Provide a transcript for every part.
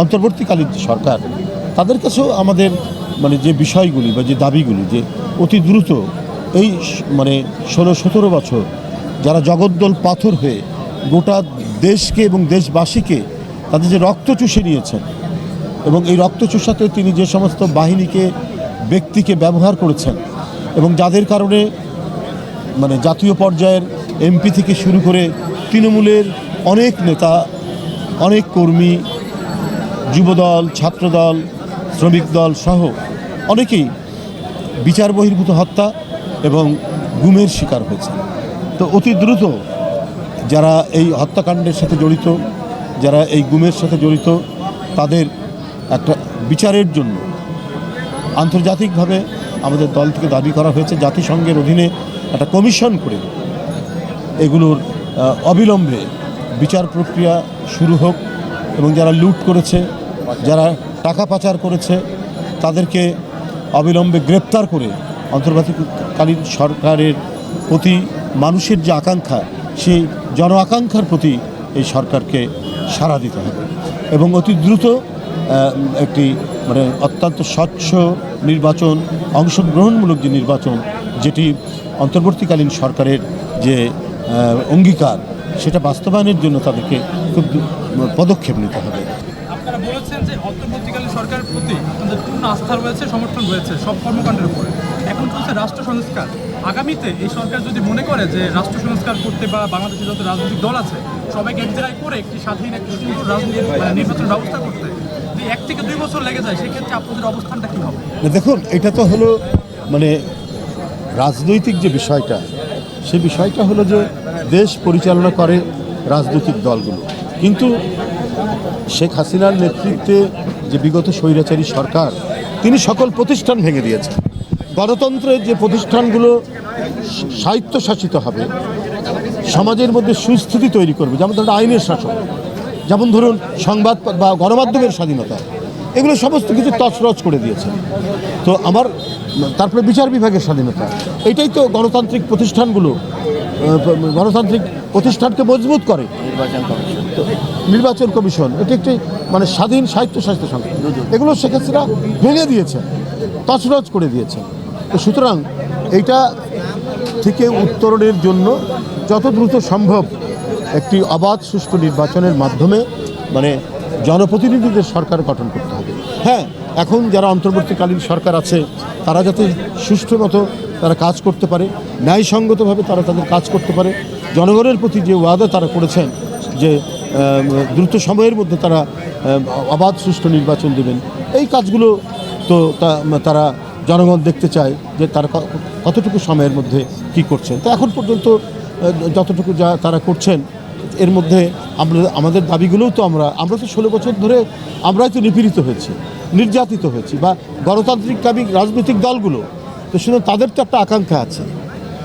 অন্তর্বর্তীকালীন যে সরকার, তাদের কাছেও আমাদের মানে যে বিষয়গুলি বা যে দাবিগুলি যে অতি দ্রুত এই মানে ষোলো, সতেরো বছর যারা জগদ্দল পাথর হয়ে গোটা দেশকে এবং দেশবাসীকে তাদের যে রক্ত চুষে নিয়েছেন এবং এই রক্ত চুষাতে তিনি যে সমস্ত বাহিনীকে, ব্যক্তিকে ব্যবহার করেছেন এবং যাদের কারণে মানে জাতীয় পর্যায়ের এমপি থেকে শুরু করে তৃণমূলের অনেক নেতা, অনেক কর্মী যুবদল, ছাত্রদল, শ্রমিক দল সহ অনেকেই বিচার বহির্ভূত হত্যা এবং গুমের শিকার হয়েছে। তো অতি দ্রুত যারা এই হত্যাকাণ্ডের সাথে জড়িত, যারা এই গুমের সাথে জড়িত, তাদের একটা বিচারের জন্য আন্তর্জাতিকভাবে আমাদের দল থেকে দাবি করা হয়েছে, জাতিসংঘের অধীনে একটা কমিশন করে এগুলোর অবিলম্বে বিচার প্রক্রিয়া শুরু হোক এবং যারা লুট করেছে যারা টাকা পাচার করেছে, তাদেরকে অবিলম্বে গ্রেপ্তার করে অন্তর্বর্তীকালীন সরকারের প্রতি মানুষের যে আকাঙ্ক্ষা, সেই জন আকাঙ্ক্ষার প্রতি এই সরকারকে সাড়া দিতে হবে এবং অতি দ্রুত একটি মানে অত্যন্ত স্বচ্ছ নির্বাচন, অংশগ্রহণমূলক যে নির্বাচন, যেটি অন্তর্বর্তীকালীন সরকারের যে অঙ্গীকার, সেটা বাস্তবায়নের জন্য তাদেরকে খুব পদক্ষেপ নিতে হবে। বলেছেন যে অন্তর্বর্তীকালীন সরকারের প্রতি আপনাদের পূর্ণ আস্থা রয়েছে, সমর্থন রয়েছে সব কর্মকাণ্ডের উপরে। এখন চলছে রাষ্ট্র সংস্কার। আগামীতে এই সরকার যদি মনে করে যে রাষ্ট্র সংস্কার করতে বা বাংলাদেশে যত রাজনৈতিক দল আছে, সবাইকে এক জায়গায় করে একটি স্বাধীন, একটি সুন্দর রাজনীতি মানে নির্বাচন ব্যবস্থা করতে যদি এক থেকে দুই বছর লেগে যায়, সেক্ষেত্রে আপনাদের অবস্থানটা কী হবে? দেখুন, এটা তো হলো মানে রাজনৈতিক যে বিষয়টা, সে বিষয়টা হলো যে দেশ পরিচালনা করে রাজনৈতিক দলগুলো। কিন্তু শেখ হাসিনার নেতৃত্বে যে বিগত স্বৈরাচারী সরকার, তিনি সকল প্রতিষ্ঠান ভেঙে দিয়েছেন। গণতন্ত্রের যে প্রতিষ্ঠানগুলো স্বায়ত্তশাসিত হবে, সমাজের মধ্যে সুস্থিতি তৈরি করবে, যেমন ধরুন আইনের শাসন, যেমন ধরুন সংবাদ বা গণমাধ্যমের স্বাধীনতা, এগুলো সমস্ত কিছু তছরচ করে দিয়েছে। তো আমার, তারপরে বিচার বিভাগের স্বাধীনতা, এটাই তো গণতান্ত্রিক প্রতিষ্ঠানগুলো গণতান্ত্রিক প্রতিষ্ঠানকে মজবুত করে। নির্বাচন কমিশন। এটি একটি মানে স্বাধীন স্বায়ত্তশাসিত সংস্থা। এগুলো শেখ হাসিনা ভেঙে দিয়েছে তছরচ করে দিয়েছে। তো সুতরাং এইটা থেকে উত্তরণের জন্য যত দ্রুত সম্ভব একটি অবাধ সুষ্ঠু নির্বাচনের মাধ্যমে মানে জনপ্রতিনিধিদের সরকার গঠন করতে হবে। হ্যাঁ এখন যারা অন্তর্বর্তীকালীন সরকার আছে, তারা যাতে সুষ্ঠু মতো তারা কাজ করতে পারে, ন্যায়সঙ্গতভাবে তারা তাদের কাজ করতে পারে, জনগণের প্রতি যে ওয়াদা তারা করেছেন যে দ্রুত সময়ের মধ্যে তারা অবাধ সুষ্ঠু নির্বাচন দেবেন, এই কাজগুলো তো তারা জনগণ দেখতে চায় যে তারা কতটুকু সময়ের মধ্যে কি করছেন। তো এখন পর্যন্ত যতটুকু যা তারা করছেন এর মধ্যে আমরা, আমাদের দাবিগুলোও তো আমরা আমরা তো ষোলো বছর ধরে আমরাই তো নিপীড়িত হয়েছি, নির্যাতিত হয়েছি বা গণতান্ত্রিক গণতান্ত্রিককামী রাজনৈতিক দলগুলো, তো শুধু তাদের তো একটা আকাঙ্ক্ষা আছে।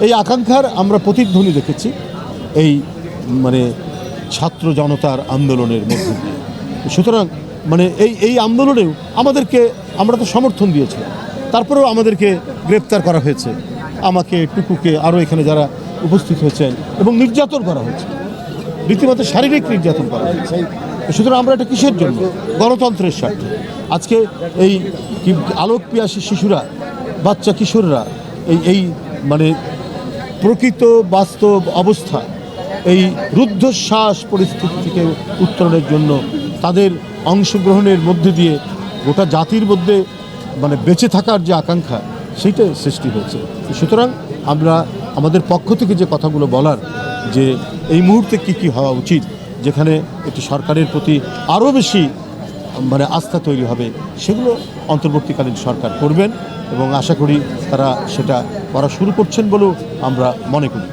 এই আকাঙ্ক্ষার আমরা প্রতিধ্বনি দেখেছি এই মানে ছাত্র জনতার আন্দোলনের মধ্যে সুতরাং মানে এই এই আন্দোলনেও আমাদেরকে, আমরা তো সমর্থন দিয়েছিলাম। তারপরেও আমাদেরকে গ্রেপ্তার করা হয়েছে। আমাকে, টুকুকে আরও এখানে যারা উপস্থিত হয়েছেন এবং নির্যাতন করা হয়েছে। রীতিমতো শারীরিক নির্যাতন করা হয়েছে। সুতরাং আমরা এটা কিসের জন্য? গণতন্ত্রের স্বার্থে। আজকে এই আলোক পিয়াসী শিশুরা, বাচ্চা কিশোররা, এই এই মানে প্রকৃত বাস্তব অবস্থা, এই রুদ্ধশ্বাস পরিস্থিতি থেকে উত্তরণের জন্য তাদের অংশগ্রহণের মধ্যে দিয়ে গোটা জাতির মধ্যে মানে বেঁচে থাকার যে আকাঙ্ক্ষা, সেইটা সৃষ্টি হয়েছে। সুতরাং আমরা আমাদের পক্ষ থেকে যে কথাগুলো বলার, যে এই মুহূর্তে কি কি হওয়া উচিত, যেখানে একটি সরকারের প্রতি আরও বেশি মানে আস্থা তৈরি হবে, সেগুলো অন্তর্বর্তীকালীন সরকার করবেন এবং আশা করি তারা সেটা করা শুরু করছেন বলেও আমরা মনে করি।